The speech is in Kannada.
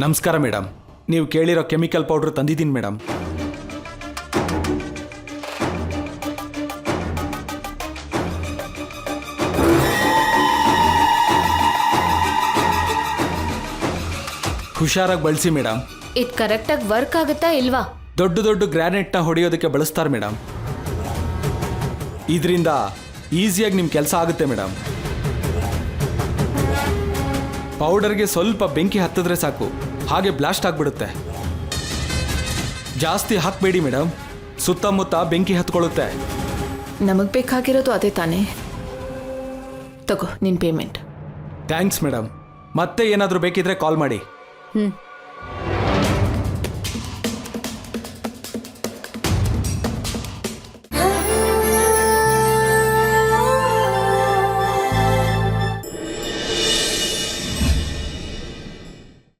ನಮಸ್ಕಾರ ಮೇಡಮ್ ನೀವು ಕೇಳಿರೋ ಕೆಮಿಕಲ್ ಪೌಡ್ರ್ ತಂದಿದ್ದೀನಿ ಮೇಡಮ್ ಹುಷಾರಾಗಿ ಬಳಸಿ ಮೇಡಮ್ ಇದು ಕರೆಕ್ಟಾಗಿ ವರ್ಕ್ ಆಗುತ್ತಾ ಇಲ್ವಾ? ದೊಡ್ಡ ದೊಡ್ಡ ಗ್ರಾನೈಟ್ನ ಹೊಡೆಯೋದಕ್ಕೆ ಬಳಸ್ತಾರೆ ಮೇಡಮ್ ಇದರಿಂದ ಈಸಿಯಾಗಿ ನಿಮ್ಮ ಕೆಲಸ ಆಗುತ್ತೆ ಮೇಡಮ್ ಪೌಡರ್ಗೆ ಸ್ವಲ್ಪ ಬೆಂಕಿ ಹತ್ತಿದ್ರೆ ಸಾಕು. ಹಾಗೆ ಬ್ಲಾಸ್ಟ್ ಆಗಿಬಿಡುತ್ತೆ. ಜಾಸ್ತಿ ಹಾಕಬೇಡಿ ಮೇಡಮ್ ಸುತ್ತಮುತ್ತ ಬೆಂಕಿ ಹತ್ಕೊಳ್ಳುತ್ತೆ. ನಮಗೆ ಬೇಕಾಗಿರೋದು ಅದೇ ತಾನೇ. ತಗೋ ನಿನ್ನ ಪೇಮೆಂಟ್ ಥ್ಯಾಂಕ್ಸ್ ಮೇಡಮ್ ಮತ್ತೆ ಏನಾದರೂ ಬೇಕಿದ್ರೆ ಕಾಲ್ ಮಾಡಿ. ಹ್ಮ್.